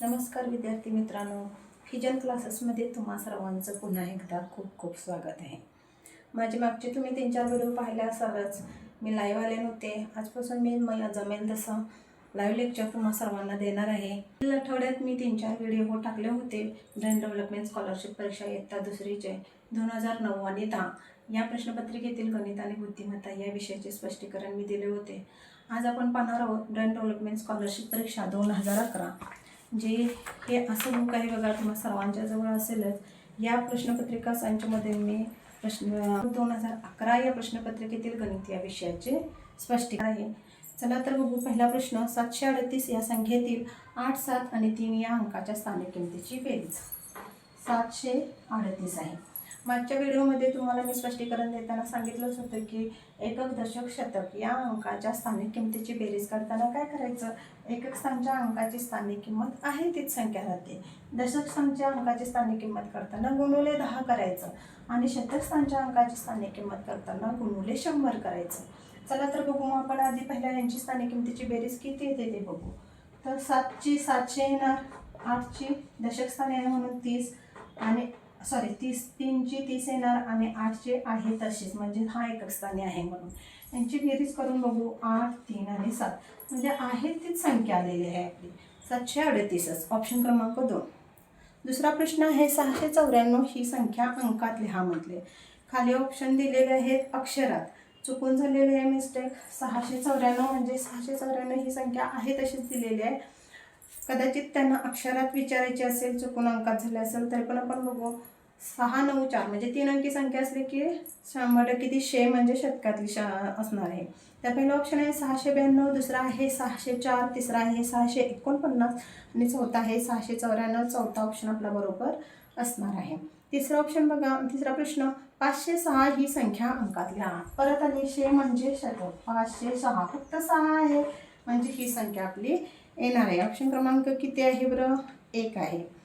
नमस्कार विद्यार्थी मित्रांनो. फिजन क्लासेसमध्ये तुम्हा सर्वांचं पुन्हा एकदा खूप खूप स्वागत आहे. माझे मागचे तुम्ही तीन चार व्हिडिओ पाहिले असालच मी लाईव्ह आले नव्हते. आजपासून मी मला जमेल तसं लाईव्ह लेक्चर तुम्हा सर्वांना देणार आहे. पुढील आठवड्यात मी तीन चार व्हिडिओ हो टाकले होते. ब्रेन डेव्हलपमेंट स्कॉलरशिप परीक्षा इयत्ता दुसरीचे दोन हजार नऊ आणि दहा. या प्रश्नपत्रिकेतील गणित आणि बुद्धिमत्ता या विषयाचे स्पष्टीकरण मी दिले होते. आज आपण पाहणार आहोत ब्रेन डेव्हलपमेंट स्कॉलरशिप परीक्षा दोन हजार अकरा. जे हे असं बुक आहे बघा तुम्हाला सर्वांच्या जवळ असेलच. या प्रश्नपत्रिका संचमध्ये मी प्रश्न दोन हजार अकरा या प्रश्नपत्रिकेतील गणित या विषयाचे स्पष्टीकरण आहे. चला तर बघू पहिला प्रश्न सातशे अडतीस या संख्येतील आठ सात आणि तीन या अंकाच्या स्थानिक किमतीची बेरीज. सातशे अडतीस आहे. मागच्या व्हिडिओमध्ये तुम्हाला मी स्पष्टीकरण देताना सांगितलंच होतं की एकक दशक शतक या अंकाच्या स्थानिक किमतीची बेरीज करताना काय करायचं? एकक स्थानच्या अंकाची स्थानिक किंमत आहे तीच संख्या राहते. दशक स्थानच्या अंकाची स्थानिक किंमत करताना गुणुले दहा करायचं आणि शतक स्थानच्या अंकाची स्थानिक किंमत करताना गुणुले शंभर करायचं. चला तर बघू मग आपण आधी पहिल्या यांची स्थानिक किमतीची बेरीज किती येते ते बघू. तर सातची सातशे येणार. आठची दशक स्थान येणार म्हणून तीस. सॉरी तीस तीनची तीस येणार आणि आठचे आहे तशीच. म्हणजे हा एकक स्थानी आहे म्हणून. यांची बेरीज करून बघू आठ तीन आणि सात. म्हणजे आहे तीच संख्या आलेली आहे आपली. सातशे अडतीसच. ऑप्शन क्रमांक दोन. दुसरा प्रश्न आहे सहाशे चौऱ्याण्णव ही संख्या अंकात लिहा म्हटले. खाली ऑप्शन दिलेले आहेत अक्षरात. चुकून झालेले आहे मिस्टेक सहाशे चौऱ्याण्णव म्हणजे सहाशे चौऱ्याण्णव ही संख्या आहे तशीच दिलेली आहे. कदाचित त्यांना अक्षरात विचारायची असेल चुकून अंकात झाले असेल तरी पण आपण बघू. सहा नऊ चार म्हणजे तीन अंकी संख्या असली की शंभर टक्के ती शे म्हणजे शतकातली शा असणार आहे. त्या पहिलं ऑप्शन आहे सहाशे ब्याण्णव दुसरा आहे सहाशे चार तिसरा आहे सहाशे एकोणपन्नास आणि चौथा आहे सहाशे चौऱ्याण्णव चौथा ऑप्शन आपला बरोबर असणार आहे. तिसरा ऑप्शन बघा तिसरा प्रश्न पाचशे सहा ही संख्या अंकात परत आली शे म्हणजे शतक पाचशे सहा फक्त सहा आहे. म्हणजे ही संख्या आपली येणार आहे. ऑप्शन क्रमांक किती आहे बरं? एक आहे.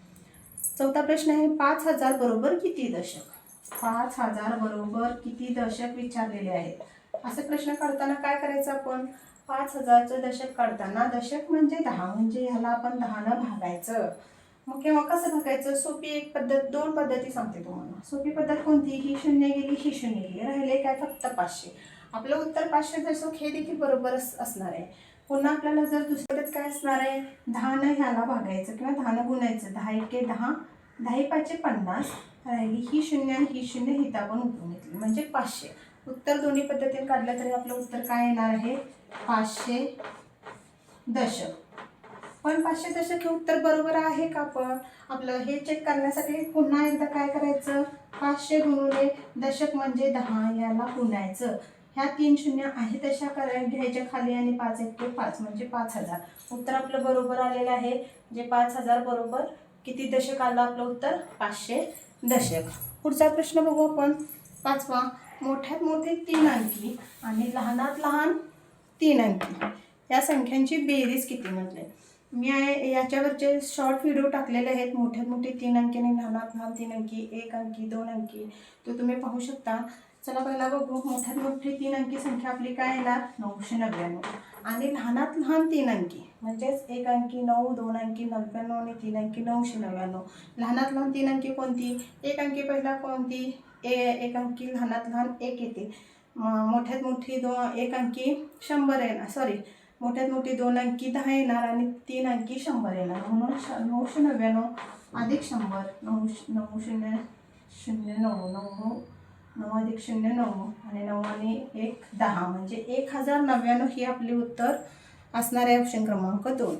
चौथा प्रश्न आहे पाच हजार बरोबर किती दशक? पाच हजार बरोबर किती दशक विचारलेले आहेत? असे प्रश्न काढताना काय करायचं आपण? पाच हजारचं दशक काढताना दशक म्हणजे दहा म्हणजे ह्याला आपण दहानं भागायचं. मग केव्हा कसं भागायचं? सोपी एक पद्धत दोन पद्धती सांगते तुम्हाला. सोपी पद्धत कोणती? ही शून्य गेली ही शून्य गेली. राहिले काय? फक्त पाचशे. आपलं उत्तर पाचशे दशक हे देखील बरोबर असणार आहे. पुन्हा आपल्याला जर दुसरंच काय असणार आहे? दहानं ह्याला भागायचं किंवा दहानं गुणायचं. दहा एके दहा दहा पाचशे पन्नास. राहिली ही शून्य आणि ही शून्य हिता आपण उठून घेतली. म्हणजे पाचशे. उत्तर दोन्ही पद्धतीने काढलं तरी आपलं उत्तर काय येणार आहे? पाचशे दशक. पण पाचशे दशक हे उत्तर बरोबर आहे का पण? आपलं हे चेक करण्यासाठी पुन्हा एकदा काय करायचं? पाचशे गुणुले दशक म्हणजे दहा याला गुणायचं. ह्या तीन शून्य आहे तशा करा घ्यायच्या खाली आणि पाच एक ते पाच म्हणजे पाच हजार. उत्तर आपलं बरोबर आलेलं आहे. जे पाच हजार बरोबर किती दशक आलं आपलं उत्तर? पाचशे दशक. पुढचा प्रश्न बघू आपण. पाचवा. मोठ्यात मोठे तीन अंकी आणि लहानात लहान तीन अंकी. या संख्यांची बेरीज किती म्हटले? मी याच्यावरचे शॉर्ट व्हिडिओ टाकलेले आहेत. मोठ्यात मोठे तीन अंकी आणि लहानात लहान तीन अंकी. एक अंकी दोन अंकी. तो तुम्ही पाहू शकता. चला पहिला बघू. मोठ्यात मोठी तीन अंकी संख्या आपली काय येणार नऊशे नव्याण्णव. आणि लहानात लहान तीन अंकी. म्हणजेच एक अंकी नऊ दोन अंकी नव्याण्णव आणि तीन अंकी नऊशे नव्याण्णव. लहानात लहान तीन अंकी कोणती? एक अंकी पहिला कोणती? ए एक अंकी लहानात लहान एक येते. मोठ्यात मोठी दो एक अंकी शंभर येणार. सॉरी मोठ्यात मोठी दोन अंकी दहा येणार आणि तीन अंकी शंभर येणार. म्हणून श नऊशे नव्याण्णव अधिक शंभर. नऊ नऊ शून्य शून्य नऊ नऊ. नऊ अधिक शून्य नऊ आणि नऊ आणि एक दहा. म्हणजे एक हजार नव्याण्णव ही आपली उत्तर असणार आहे ऑप्शन क्रमांक दोन.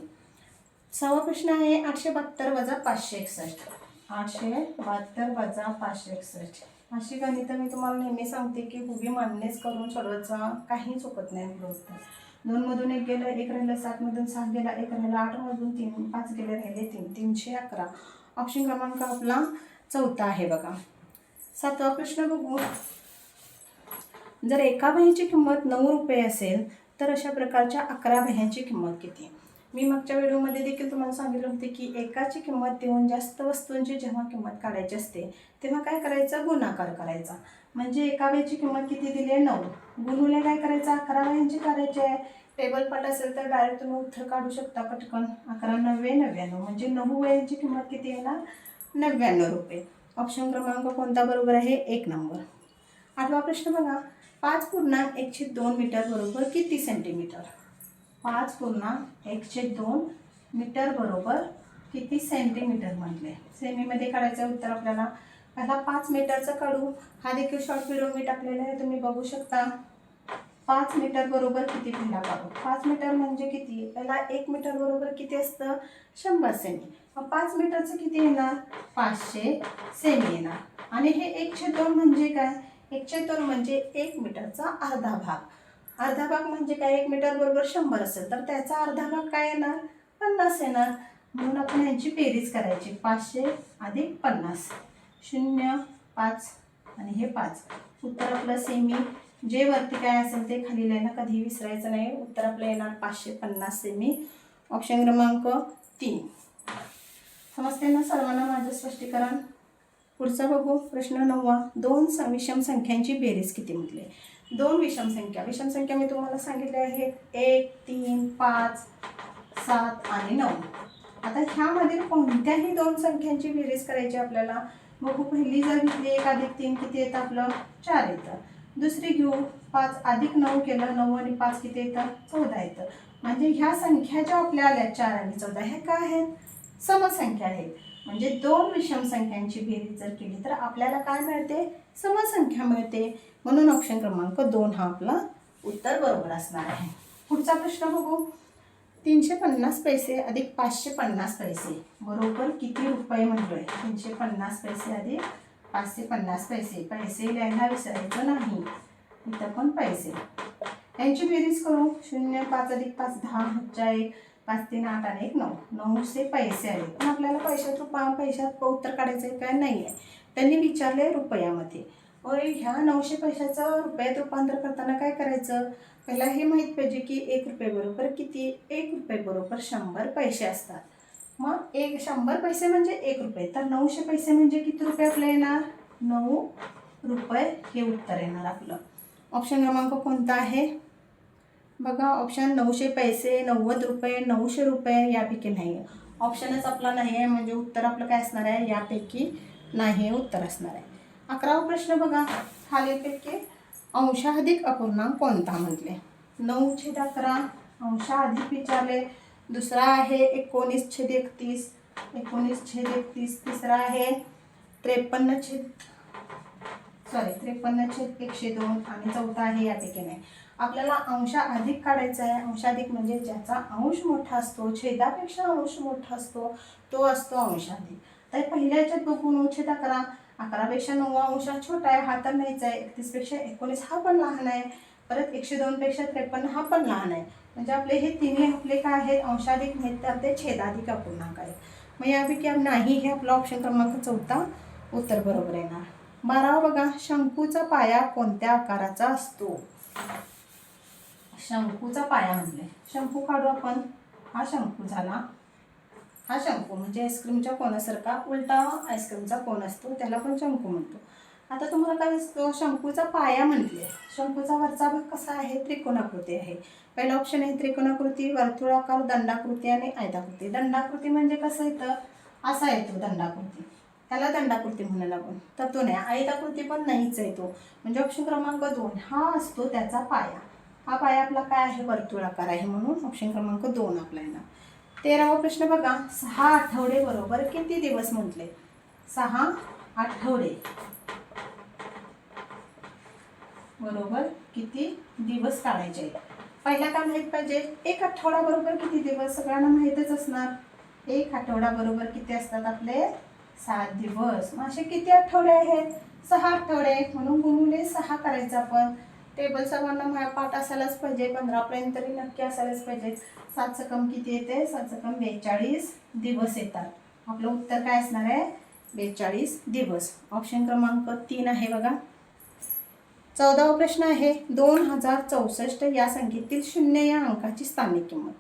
सहावा प्रश्न आहे आठशे बहात्तर वजा पाचशे एकसष्ट. आठशे बहात्तर वजा पाचशे एकसष्ट. अशी गणितं मी तुम्हाला नेहमी सांगते की उभी मान्यच करून सर्वचा काही चुकत नाही उत्तर. दोनमधून एक गेलं एक राहिलं सातमधून सात गेला एक राहिलं आठमधून तीन पाच गेले राहिले तीन. तीनशे अकरा. ऑप्शन क्रमांक आपला चौथा आहे बघा. सातवा प्रश्न बघू. जर एका वह्याची किंमत नऊ रुपये असेल तर अशा प्रकारच्या अकरा वह्यांची किंमत किती? मी मागच्या व्हिडिओमध्ये देखील तुम्हाला सांगितलं होते की एकाची किंमत देऊन जास्त वस्तूंची जेव्हा किंमत काढायची असते तेव्हा काय करायचं? गुणाकार करायचा. म्हणजे एका वह्याची किंमत किती दिली आहे? नऊ. गुणुले काय करायचं? अकरा वह्यांची करायची आहे. टेबल पाट असेल तर डायरेक्ट तुम्ही उत्तर काढू शकता पटकन. अकरा नव्वे नव्याण्णव म्हणजे नऊ वेळेची किंमत किती येणार नव्याण्णव रुपये. ऑप्शन क्रमांक कोणता बरोबर आहे? एक नंबर. आठवा प्रश्न बघा. पाच पूर्णांक एकशे दोन मीटर बरोबर किती सेंटीमीटर पाच पूर्णांक एकशे दोन मीटर बरोबर किती सेंटीमीटर म्हटले? सेमीमध्ये काढायचं उत्तर आपल्याला. पहिला पाच मीटरचं काढू. हा देखील शॉर्ट व्हिडिओ मी टाकलेला आहे. तुम्ही बघू शकता. पाच मीटर बरोबर किती पिंडा काढू? पाच मीटर म्हणजे किती? पहिला एक मीटर बरोबर किती असतं? शंभर सेमी मग पाच मीटरचं किती येणार? पाचशे सेमी येणार. आणि हे एकशे दोन म्हणजे काय? एक दोन म्हणजे एक मीटरचा अर्धा भाग. अर्धा भाग म्हणजे काय? एक मीटर बरोबर शंभर असेल तर त्याचा अर्धा भाग काय येणार? पन्नास येणार. म्हणून आपण यांची बेरीज करायची. पाचशे अधिक पन्नास. शून्य पाच आणि हे पाच. उत्तर आपलं सेमी. जे वरती काय असेल ते खाली लिहायला कधी विसरायचं नाही. उत्तर आपलं येणार पाचशे पन्नास सेमी. ऑप्शन क्रमांक तीन. समजते ना सर्वांना माझं स्पष्टीकरण. पुढचा बघू. प्रश्न नववा. दोन स- विषम संख्यांची बेरीज किती म्हटले? दोन विषम संख्या. विषम संख्या मी तुम्हाला सांगितल्या आहेत एक तीन पाच सात आणि नऊ. आता ह्यामधील कोणत्याही दोन संख्यांची बेरीज करायची आपल्याला? बघू. पहिली जर घेतली एक अधिक तीन किती येतं आपलं? चार येतं. दुसरी घेऊ. पाच अधिक नऊ केलं नऊ आणि पाच किती येतं? चौदा येतं. म्हणजे ह्या संख्या ज्या आपल्या आल्या चार आणि चौदा ह्या काय आहेत? समसंख्या आहेत म्हणजे दोन विषम संख्यांची बेरीज जर केली तर आपल्याला काय मिळते? समसंख्या मिळते. म्हणून ऑप्शन क्रमांक दोन हा आपला उत्तर बरोबर असणार आहे. पुढचा प्रश्न बघू. तीनशे पन्नास पैसे अधिक पाचशे पन्नास पैसे. बरोबर किती रुपये म्हणतोय? तीनशे पन्नास पैसे अधिक पाचशे पन्नास पैसे. पैसे लिहायला विसरायचं नाही. इथं पण पैसे. यांची बेरीज करू. शून्य पाच अधिक पाच दहा हजार एक. पाच तीन आठ आणि एक नऊ. नऊशे पैसे आले. पण आपल्याला पैशाचं पा पैशात उत्तर काढायचं आहे काय नाही आहे त्यांनी विचारले रुपयामध्ये. व ह्या नऊशे पैशाचं रुपयात रूपांतर करताना काय करायचं? पहिला हे माहीत पाहिजे की एक रुपये बरोबर किती? एक रुपये बरोबर शंभर पैसे असतात. मग एक शंभर पैसे म्हणजे एक रुपये. तर नऊशे पैसे म्हणजे किती रुपये आपले येणार? नऊ रुपये हे उत्तर येणार आपलं. ऑप्शन क्रमांक कोणता आहे? बघा ऑप्शन नऊशे पैसे नव्वद रुपये नऊशे रुपये यापैकी नाही आहे ऑप्शनच आपला नाही आहे म्हणजे उत्तर आपलं काय असणार आहे? यापैकी नाही आहे उत्तर असणार आहे. अकरावा प्रश्न बघा. खालीलपैकी अंशाधिक अपूर्णांक कोणता म्हटले? नऊ छेद अकरा अंशाधिक विचारले. दुसरा आहे एकोणीस छेद एकतीस एकोणीस छेद एकतीस. तिसरा आहे त्रेपन्न छेद सॉरी त्रेपन्न छेद एकशे दोन आणि चौथा आहे यापैकी नाही आपल्याला अंश अधिक काढायचा आहे. अंशाधिक म्हणजे ज्याचा अंश मोठा असतो छेदापेक्षा अंश मोठा असतो तो असतो अंशाधिक तर पहिल्या याच्यात बघू नऊ छेद अकरा. अकरापेक्षा नऊ अंश छोटा आहे हा तर नाहीच आहे. एकतीसपेक्षा एकोणीस हा पण लहान आहे. परत एकशे दोनपेक्षा त्रेपन्न हा पण लहान आहे. म्हणजे आपले हे तिन्ही आपले काय आहेत? अंशाधिक नाहीत तर ते छेदाधिक अपूर्णांक आहेत. मग यापैकी नाही हे आपला ऑप्शन क्रमांक चौथा उत्तर बरोबर येणार. बारावा बघा शंकूचा पाया कोणत्या आकाराचा असतो? शंकूचा पाया म्हणले शंकू काढू आपण. हा शंकू झाला. हा शंकू म्हणजे आईस्क्रीमच्या कोणासारखा उलटा आईस्क्रीमचा कोण असतो त्याला पण शंकू म्हणतो. आता तुम्हाला काय दिसतो? शंकूचा पाया म्हटले शंकूचा वरचा भाग कसा आहे? त्रिकोणाकृती आहे. पहिला ऑप्शन आहे त्रिकोणाकृती वर्तुळाकार दंडाकृती आणि आयताकृती. दंडाकृती म्हणजे कसं येतं? असा येतो दंडाकृती. त्याला दंडाकृती म्हणायला आपण तर तो नाही आयताकृती पण नाहीच आहे तो. म्हणजे ऑप्शन क्रमांक दोन हा असतो त्याचा पाया. हा पाया आपला काय आहे? वर्तुळाकार आहे म्हणून ऑप्शन क्रमांक दोन आपला येणार तेरावा प्रश्न बघा. सहा आठवडे बरोबर किती दिवस म्हटले? सहा आठवडे. बरोबर किती दिवस काढायचे? आहेत पहिला काय माहीत पाहिजे? एक आठवडा बरोबर किती दिवस? सगळ्यांना माहीतच असणार. एक आठवडा बरोबर किती असतात आपले? सात दिवस. मग असे किती आठवडे आहेत? सहा आठवडे म्हणून गुणुले सहा करायचं आपण. टेबल सर्वांना मला पाठ असायलाच पाहिजे. पंधरापर्यंत तरी नक्की असायलाच पाहिजे. सात सकम किती येते? सात सकम बेचाळीस दिवस येतात. आपलं उत्तर काय असणार आहे? बेचाळीस दिवस. ऑप्शन क्रमांक तीन आहे बघा. चौदावा प्रश्न आहे. दोन हजार चौसष्ट या संख्येतील शून्य या अंकाची स्थानिक किंमत.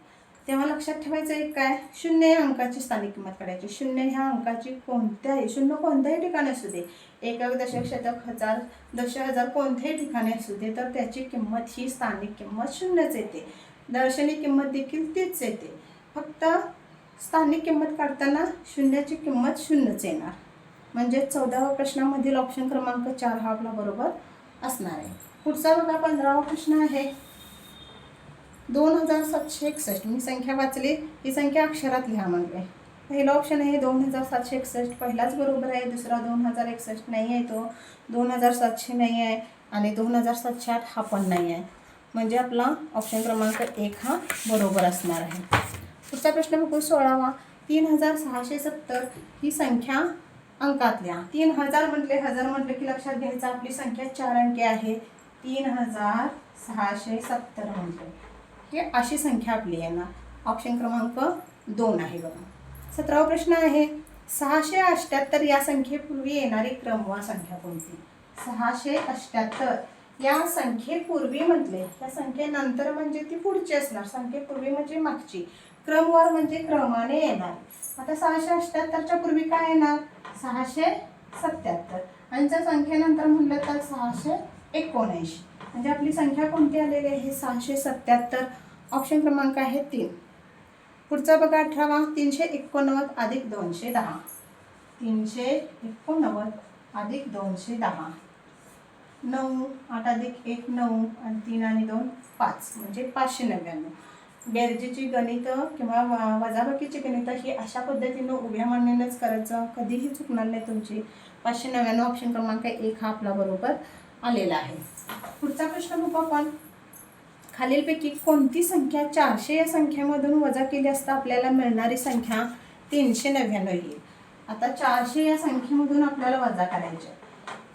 तेव्हा लक्षात ठेवायचं एक काय? शून्य या अंकाची स्थानिक किंमत काढायची. शून्य ह्या अंकाची कोणत्याही शून्य कोणत्याही ठिकाणी असू दे. एकक दशक शतक हजार दश हजार कोणत्याही ठिकाणी असू दे तर त्याची किंमत ही स्थानिक किंमत शून्यच येते. दर्शनी किंमत देखील तीच येते. फक्त स्थानिक किंमत काढताना शून्याची किंमत शून्यच येणार. म्हणजे चौदाव्या प्रश्नामधील ऑप्शन क्रमांक चार हा आपला बरोबर असणार आहे. पुढचा बघा पंधरावा प्रश्न आहे. दोन हजार सातशे एकसष्ट. मी संख्या वाचली. ही संख्या अक्षरात लिहा म्हणजे पहिला ऑप्शन आहे दोन हजार सातशे एकसष्ट. पहिलाच बरोबर आहे. दुसरा दोन हजार एकसष्ट नाही आहे तो. दोन हजार सातशे नाही आहे. आणि दोन हजार सातशे आठ हा पण नाही आहे. म्हणजे आपला ऑप्शन क्रमांक एक हा बरोबर असणार आहे. पुढचा प्रश्न बघू सोळावा. तीन हजार सहाशे सत्तर ही संख्या अंकात लिहा. तीन हजार म्हटले हजार म्हटलं की लक्षात घ्यायचं. आपली संख्या चार अंकी आहे. तीन हजार सहाशे सत्तर म्हटले. हे अशी संख्या आपली येणार ऑप्शन क्रमांक दोन आहे बघा. सतरावा प्रश्न आहे सहाशे अष्ट्याहत्तर या संख्येपूर्वी येणारी क्रमवार संख्या कोणती? सहाशे अष्ट्याहत्तर या संख्येपूर्वी म्हटले या संख्येनंतर म्हणजे ती पुढची असणार. संख्येपूर्वी म्हणजे मागची. क्रमवार म्हणजे क्रमाने येणार. आता सहाशे अष्ट्याहत्तरच्या पूर्वी काय येणार? सहाशे सत्याहत्तर. आणि जर संख्येनंतर म्हटलं तर सहाशे एकोणऐंशी. म्हणजे आपली संख्या कोणती आलेली आहे? सहाशे सत्याहत्तर. ऑप्शन क्रमांक आहे तीन. पुढचा बघा अठरावा. तीनशे एकोणनव्वद अधिक दोनशे दहा. तीनशे एकोणनव्वद अधिक दोनशे दहा. नऊ आठ अधिक एक नऊ आणि तीन आणि दोन पाच. म्हणजे पाचशे नव्याण्णव. बेरजेची गणितं किंवा वजाबाकीची गणितं ही अशा पद्धतीनं उभ्या मांडणीनंच करायचं. कधीही चुकणार नाही तुमची. पाचशे नव्याण्णव ऑप्शन क्रमांक एक हा आपला बरोबर. आलेला आहे. पुढचा प्रश्न बघू आपण. खालीलपैकी कोणती संख्या चारशे या संख्येमधून वजा केली असता आपल्याला मिळणारी संख्या तीनशे नव्याण्णव येईल. आता चारशे या संख्येमधून आपल्याला वजा करायचे.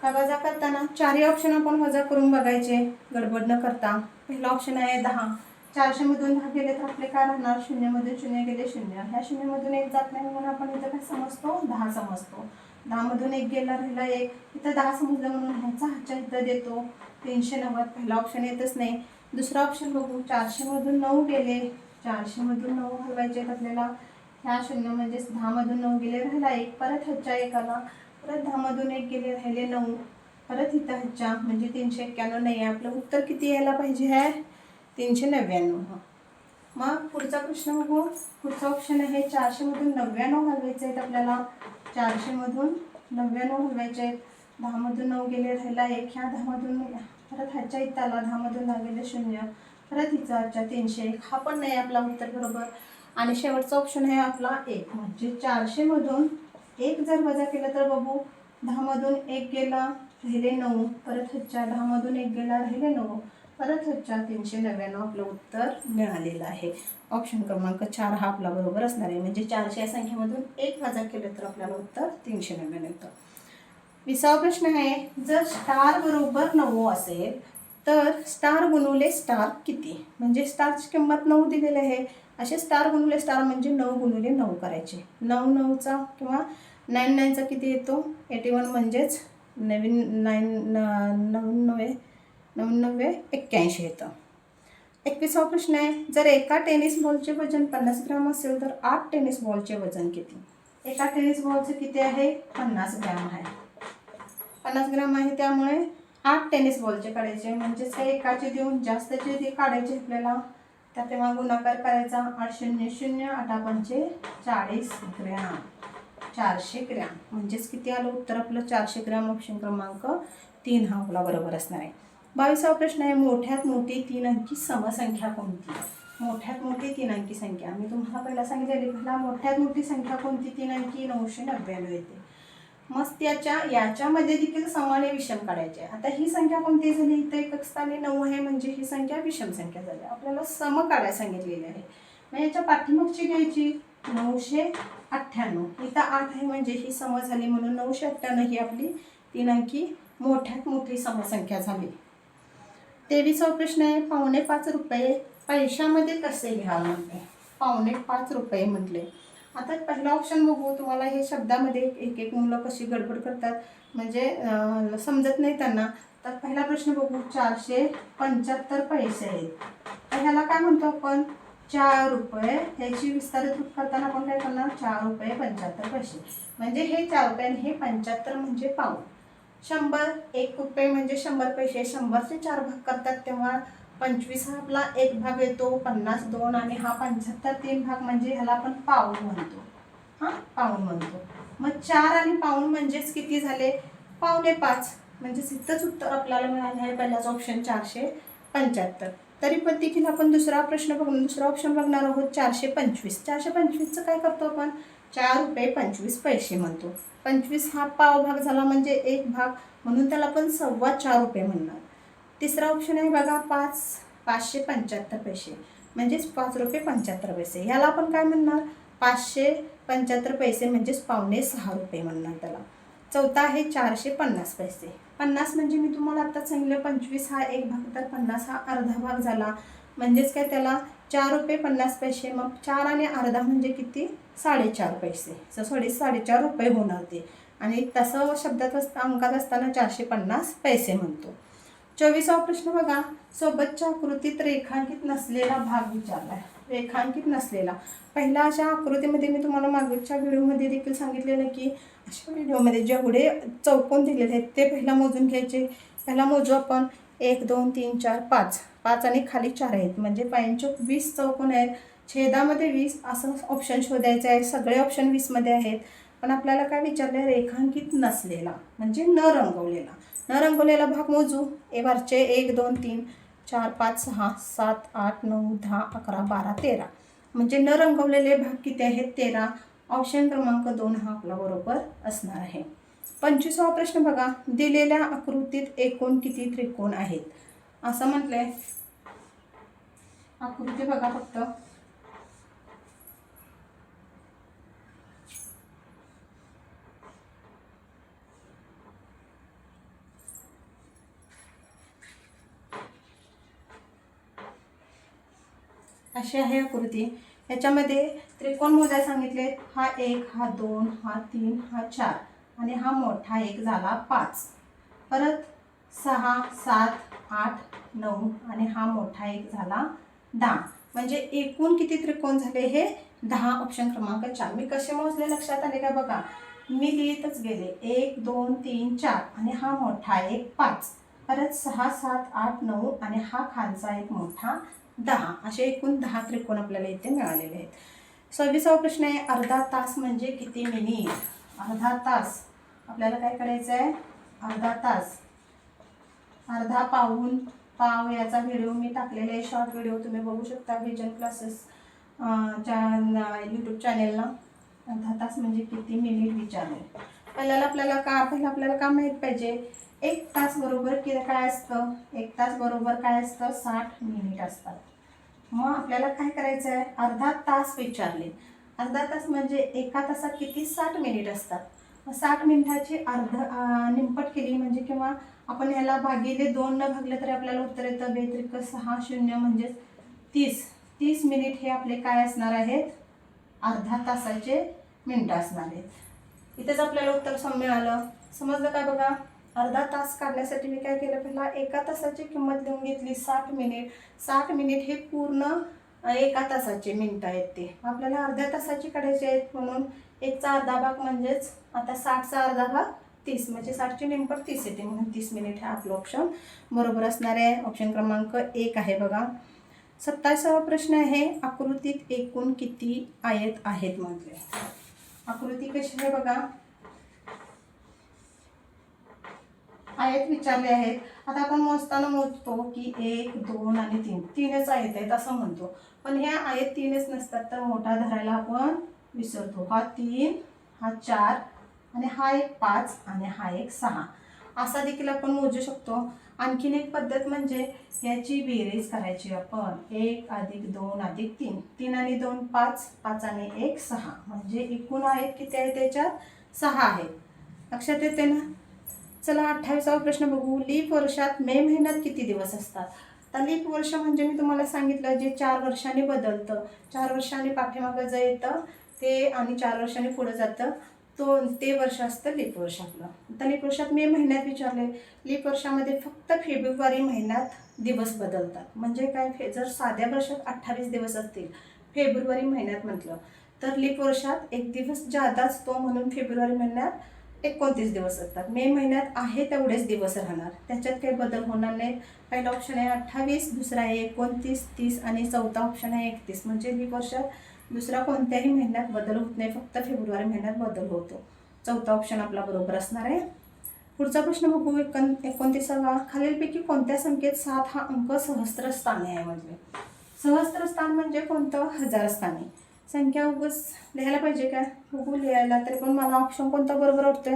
का वजा करताना? चारही ऑप्शन आपण वजा करून बघायचे. गडबड न करता. पहिला ऑप्शन आहे दहा. चारशेमधून दहा गेले तर आपले काय राहणार? शून्यमधून शून्य गेले शून्य. ह्या शून्यमधून एक जात नाही म्हणून आपण इथं काय समजतो? दहा समजतो. दहामधून एक गेला राहिला एक इथं दहा समजलं म्हणून ह्याचा हाच्या इथं देतो. तीनशे नव्वद पहिला ऑप्शन येतच नाही. दुसरा ऑप्शन बघू चारशेमधून नऊ गेले. चारशेमधून नऊ हलवायचे आपल्याला. ह्या शून्य म्हणजेच दहामधून नऊ गेले राहिला एक. परत ह्याच्या एकाला. परत दहामधून एक गेले राहिले नऊ. परत इथं ह्याच्या म्हणजे तीनशे एक्क्याण्णव नाही आहे. आपलं उत्तर किती यायला पाहिजे आहे? तीनशे नव्याण्णव. मग पुढचा प्रश्न बघू. पुढचा ऑप्शन आहे चारशेमधून नव्याण्णव हलवायचे आहेत आपल्याला. चारशेमधून नव्याण्णव हलवायचे आहेत. दहामधून नऊ गेले राहिला एक. ह्या दहामधून परत ह्याच्या इथं आला दहामधून दहा गेले शून्य. परत हिचा ह्याच्या तीनशे एक. हा पण नाही आपला उत्तर बरोबर. आणि शेवटचा ऑप्शन आहे आपला एक. म्हणजे चारशेमधून एक जर वजा केलं तर बघू. दहामधून एक गेला राहिले नऊ. परत ह्याच्या दहामधून एक गेला राहिले नऊ. परत ह्याच्या तीनशे नव्याण्णव आपलं उत्तर मिळालेलं आहे. ऑप्शन क्रमांक चार हा आपला बरोबर असणार आहे. म्हणजे चारशे या संख्येमधून एक वजा केलं तर आपल्याला उत्तर तीनशे नव्याण्णव येतं. विसावा प्रश्न आहे जर स्टार बरोबर नऊ असेल तर स्टार गुणवले स्टार किती? म्हणजे स्टारची किंमत नऊ दिलेली आहे. असे स्टार गुणवले स्टार म्हणजे नऊ गुणवले नऊ करायचे. नऊ नऊचा किंवा नाईन नाईनचा किती येतो? एटी वन म्हणजेच नवीन नाईन न नवे नव्याण्णवे एक्क्याऐंशी येतं. एकविसावा प्रश्न आहे जर एका टेनिस बॉलचे वजन पन्नास ग्राम असेल तर आठ टेनिस बॉलचे वजन किती? एका टेनिस बॉलचे किती आहे? पन्नास ग्रॅम आहे. पन्नास ग्राम आहे त्यामुळे आठ टेनिस बॉलचे काढायचे म्हणजेच ते एकाचे देऊन जास्तचे ते काढायचे आपल्याला. त्या तेव्हा गुणाकार करायचा आठ शून्य शून्य आठ पंचे चाळीस ग्रॅम. चारशे ग्रॅम. म्हणजेच किती आलं उत्तर आपलं? चारशे ग्रॅम ऑप्शन क्रमांक तीन हा आपला बरोबर असणार आहे. बावीसावा प्रश्न आहे मोठ्यात मोठी तीन अंकी समसंख्या कोणती? मोठ्यात मोठी तीन अंकी संख्या. मी तुम्हाला पहिला सांगितलेली पहिला मोठ्यात मोठी संख्या कोणती? तीन अंकी नऊशे नव्याण्णव येते. मग त्याच्या याच्यामध्ये देखील समान विषम काढायचे. आता ही संख्या कोणती झाली? इथं एकक स्थानी नऊ आहे म्हणजे ही संख्या विषम संख्या झाली. आपल्याला सम काढायला सांगितलेली आहे. मग याच्या पाठीमागची घ्यायची नऊशे अठ्ठ्याण्णव. इथं आठ आहे म्हणजे ही सम झाली म्हणून नऊशे अठ्ठ्याण्णव ही आपली तीन अंकी मोठ्यात मोठी समसंख्या झाली. तेवीसावा प्रश्न आहे पावणे पाच रुपये पैशामध्ये कसे घ्याल म्हटले पावणे पाच रुपये म्हटले. आता पहिला ऑप्शन बघू तुम्हाला हे शब्दामध्ये एक एक मुलं कशी गडबड करतात म्हणजे समजत नाही त्यांना. तर पहिला प्रश्न बघू चारशे पंच्याहत्तर पैसे आहेत. तर ह्याला काय म्हणतो आपण? चार रुपये. ह्याची विस्तारित रूप करताना आपण काय करणार? चार रुपये पंच्याहत्तर पैसे. म्हणजे हे चार रुपये आणि हे पंच्याहत्तर म्हणजे पाऊण. शंभर एक रुपये म्हणजे शंभर पैसे. शंभरचे चार भाग करतात तेव्हा पंचवीस हा आपला एक भाग येतो पन्नास दोन आणि हा पंच्याहत्तर. तीन भाग म्हणजे ह्याला आपण पाऊण म्हणतो. हां पाऊण म्हणतो. मग चार आणि पाऊण म्हणजेच किती झाले? पावणे पाच. म्हणजेच इथंच उत्तर आपल्याला मिळालं आहे पहिलाच ऑप्शन चारशे पंच्याहत्तर. तरी पण देखील आपण दुसरा प्रश्न बघून दुसरा ऑप्शन बघणार आहोत चारशे पंचवीस. चारशे पंचवीसचं काय करतो आपण? चार रुपये पंचवीस पैसे म्हणतो. पंचवीस हा पाव भाग झाला म्हणजे एक भाग. म्हणून त्याला आपण सव्वा चार रुपये म्हणणार. तिसरा ऑप्शन आहे बघा पाच पाचशे पंच्याहत्तर पैसे. म्हणजेच पाच रुपये पंच्याहत्तर पैसे. ह्याला आपण काय म्हणणार? पाचशे पंच्याहत्तर पैसे म्हणजेच पावणे सहा रुपये म्हणणार त्याला. चौथा आहे चारशे पन्नास पैसे. पन्नास म्हणजे मी तुम्हाला आता सांगितलं पंचवीस हा एक भाग तर पन्नास हा अर्धा भाग झाला. म्हणजेच काय त्याला? चार रुपये पन्नास पैसे मग चार आणि अर्धा म्हणजे किती? साडेचार पैसे. तर साडेचार रुपये होणार ते. आणि तसं शब्दात असता अंकात असताना चारशे पन्नास पैसे म्हणतो. चोवीसावा प्रश्न बघा. सोबतच्या आकृतीत रेखांकित नसलेला भाग विचारला आहे रेखांकित नसलेला. पहिला अशा आकृतीमध्ये मी तुम्हाला मागच्या व्हिडिओमध्ये देखील सांगितलेलं की अशा व्हिडिओमध्ये जेवढे चौकोन दिलेले आहेत ते पहिला मोजून घ्यायचे. पहिला मोजू आपण. एक दोन तीन चार पाच. पाच आणि खाली चार आहेत. म्हणजे पायांचे वीस चौकोन आहेत. छेदामध्ये वीस असं ऑप्शन शोधायचं आहे. सगळे ऑप्शन वीसमध्ये आहेत. पण आपल्याला काय विचारलं रेखांकित नसलेला. म्हणजे न रंगवलेला. न रंगवलेला भाग मोजू. ए वरचे एक दोन तीन चार पाच सहा सात आठ नऊ दहा अकरा बारा तेरा. म्हणजे न रंगवलेले भाग किती आहेत? तेरा. ऑप्शन क्रमांक दोन हा आपला बरोबर असणार आहे. पंचवीसावा प्रश्न बघा. दिलेल्या आकृतीत एकूण किती त्रिकोण आहेत? असं म्हटलंय. आकृती बघा फक्त. अशी आहे आकृती. याच्यामध्ये त्रिकोण मोजायला सांगितले. हा एक हा दोन हा तीन हा चार आणि हा मोठा एक झाला पाच. परत सहा सात आठ नऊ आणि हा मोठा एक झाला दहा. म्हणजे एकूण किती त्रिकोण झाले हे दहा ऑप्शन क्रमांक चार. मी कसे मोजले लक्षात आले का बघा? मी लिहितच गेले. एक दोन तीन चार आणि हा मोठा एक पाच. परत सहा सात आठ नऊ आणि हा खालचा एक मोठा दहा. असे एकूण दहा त्रिकोण आपल्याला इथे मिळालेले आहेत. सव्वीसावा प्रश्न आहे अर्धा तास म्हणजे किती मिनिट? अर्धा तास. आपल्याला काय करायचं आहे अर्धा तास. अर्धा पाऊन पाव याचा व्हिडिओ मी टाकलेला आहे. शॉर्ट व्हिडिओ तुम्ही बघू शकता व्हिजन क्लासेस च्या यूट्यूब चॅनेलला अर्धा तास म्हणजे किती मिनिट विचारले. पहिल्याला आपल्याला का पहिला आपल्याला का माहीत पाहिजे? एक तास बरोबर कि काय असतं? एक तास बरोबर काय असतं? साठ मिनिट असतात. मग आपल्याला काय करायचं आहे अर्धा तास विचारले. अर्धा तास म्हणजे एका तासात किती साठ मिनिट असतात? मग साठ मिनिटाची अर्ध निंपट केली म्हणजे किंवा आपण ह्याला भागिले दोन न भागले तरी आपल्याला उत्तर येतं. बेत्रिक सहा शून्य म्हणजेच तीस. तीस मिनिट हे आपले काय असणार आहेत? अर्धा तासाचे मिनटं असणार आहेत. इथेच आपल्याला उत्तर सम मिळालं. समजलं काय बघा? अर्धा तास काढण्यासाठी मी काय केलं? पहिला एका तासाची किंमत लिहून घेतली. साठ मिनिट. साठ मिनिट हे पूर्ण एका तासाचे मिनटं आहेत ते. आपल्याला अर्ध्या तासाची काढायची आहेत म्हणून एकचा अर्धा भाग म्हणजेच आता साठचा अर्धा भाग तीस म्हणजे साठची निमपट तीस येते. म्हणून तीस मिनिट हा आपलं ऑप्शन बरोबर असणार आहे ऑप्शन क्रमांक एक आहे बघा. सत्तावीसावा प्रश्न आहे आकृतीत एकूण किती आयत आहेत म्हटले. आकृती कशी आहे बघा? आयत विचारले आहेत. आता आपण मोजताना मोजतो की एक दोन आणि तीन. तीनच आयत आहेत असं म्हणतो. पण ह्या आयत तीनच नसतात तर मोठा धरायला आपण विसरतो. हा तीन हा चार आणि हा एक पाच आणि हा एक सहा. असा देखील आपण मोजू शकतो. आणखीन एक पद्धत म्हणजे याची बेरीज करायची आपण. एक अधिक दोन अधिक तीन. तीन आणि दोन पाच पाच आणि एक सहा. म्हणजे एकूण आहेत किती आहे त्याच्यात? सहा आहेत. लक्षात येते ना? चला अठ्ठावीसावा प्रश्न बघू. लीप वर्षात मे महिन्यात किती दिवस असतात? तर लीप वर्ष म्हणजे मी तुम्हाला सांगितलं जे चार वर्षांनी बदलतं. चार वर्षांनी पाठीमागं जे येतं ते आणि चार वर्षांनी पुढं जातं. तो ते वर्ष असतं लीप वर्ष आपलं आता लीप वर्षात मे महिन्यात विचारले लीप वर्षामध्ये फक्त फेब्रुवारी महिन्यात दिवस बदलतात. म्हणजे काय? फे जर साध्या वर्षात अठ्ठावीस दिवस असतील फेब्रुवारी महिन्यात म्हटलं तर लीप वर्षात एक दिवस जादाच तो म्हणून फेब्रुवारी महिन्यात एकोणतीस दिवस असतात. मे महिन्यात आहे तेवढेच दिवस राहणार. त्याच्यात काही बदल होणार नाही पहिला ऑप्शन आहे अठ्ठावीस दुसरा आहे एकोणतीस तीस आणि चौथा ऑप्शन आहे एकतीस. म्हणजे लीप वर्षात दुसरा कोणत्याही महिन्यात बदल होत नाही. फक्त फेब्रुवारी महिन्यात बदल होतो. चौथा ऑप्शन आपला बरोबर असणार आहे. पुढचा प्रश्न बघू. एकोण एकोणतीसावा. खालीलपैकी कोणत्या संख्येत सात हा अंक सहस्त्र स्थानी आहे म्हणजे सहस्त्र स्थान म्हणजे कोणतं? हजार स्थानी संख्या उगच लिहायला पाहिजे काय? बघू लिहायला तरी पण मला ऑप्शन कोणता बरोबर वाटतोय?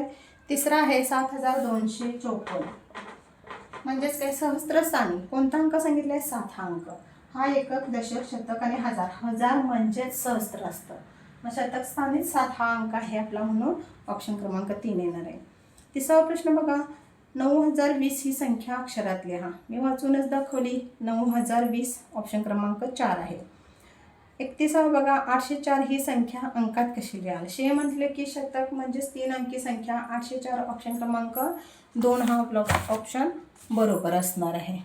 तिसरा आहे सात हजार दोनशे चोपन्न. म्हणजेच काय? सहस्त्रस्थानी. कोणता अंक सांगितलाय? सात हा अंक. हा एकक दशक शतक आणि हजार. हजार म्हणजेच सहस्त्र असतं. मग शतक स्थानी सात हा अंक आहे आपला म्हणून ऑप्शन क्रमांक तीन येणार आहे. तिसरा प्रश्न बघा. नऊ हजार वीस ही संख्या अक्षरात लिहा मी वाचूनच दाखवली. नऊ हजार वीस ऑप्शन क्रमांक चार आहे. एकतीसावा बघा. आठशे चार ही संख्या अंकात कशी लिहाल? शे म्हटले की शतक म्हणजेच तीन अंकी संख्या. आठशे चार ऑप्शन क्रमांक दोन हा आपला ऑप्शन बरोबर असणार आहे.